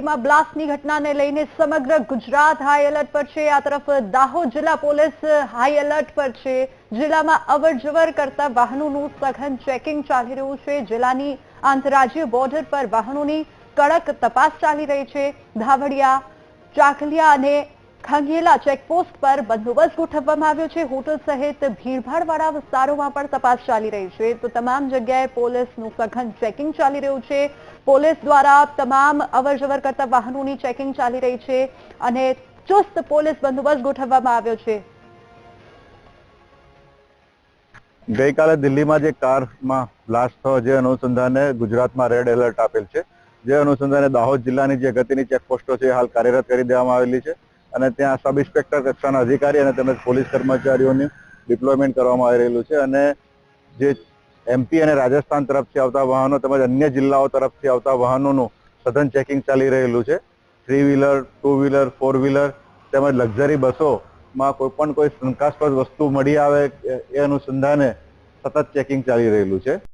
દિલ્હીમાં બ્લાસ્ટની ઘટનાને લઈને સમગ્ર ગુજરાત હાઈ એલર્ટ પર છે. આ તરફ દાહોદ જિલ્લા પોલીસ હાઈ એલર્ટ પર છે. જિલ્લામાં અવરજવર કરતા વાહનોનું સઘન ચેકિંગ ચાલી રહ્યું છે. જિલ્લાની આંતરરાજ્ય બોર્ડર પર વાહનોની કડક તપાસ ચાલી રહી છે. ધાવડિયા ચાકલિયા અને ખંગેલા ચેકપોસ્ટ પર બંદોબસ્ત ગોઠવવામાં આવ્યો છે. હોટલ સહિત ભીડભાડવાળા વિસ્તારોમાં પણ તપાસ ચાલી રહી છે. તો તમામ જગ્યાએ પોલીસનું સઘન ચેકિંગ ચાલી રહ્યું છે. પોલીસ દ્વારા તમામ અવરજવર કરતા વાહનોની ચેકિંગ ચાલી રહી છે અને ચુસ્ત પોલીસ બંદોબસ્ત ગોઠવવામાં આવ્યો છે. ગઈકાલે દિલ્હીમાં જે કારમાં બ્લાસ્ટ થયો જે અનુસંધાને ગુજરાતમાં રેડ એલર્ટ આપેલ છે. જે અનુસંધાને દાહોદ જિલ્લાની જે અગત્યની ચેકપોસ્ટો છે હાલ કાર્યરત કરી દેવામાં આવેલી છે. અને ત્યાં સબ ઇન્સ્પેક્ટર કક્ષાના અધિકારી અને તેમજ પોલીસ કર્મચારીઓની ડિપ્લોયમેન્ટ કરવામાં આવી રહેલું છે અને જે એમપી અને રાજસ્થાન તરફથી આવતા વાહનો તેમજ અન્ય જિલ્લાઓ તરફથી આવતા વાહનોનું સઘન ચેકિંગ ચાલી રહેલું છે. Three wheeler two wheeler four wheeler તેમજ લક્ઝરી બસોમાં કોઈ પણ કોઈ શંકાસ્પદ વસ્તુ મળી આવે એ- અનુસંધાને સતત ચેકિંગ ચાલી રહેલું છે.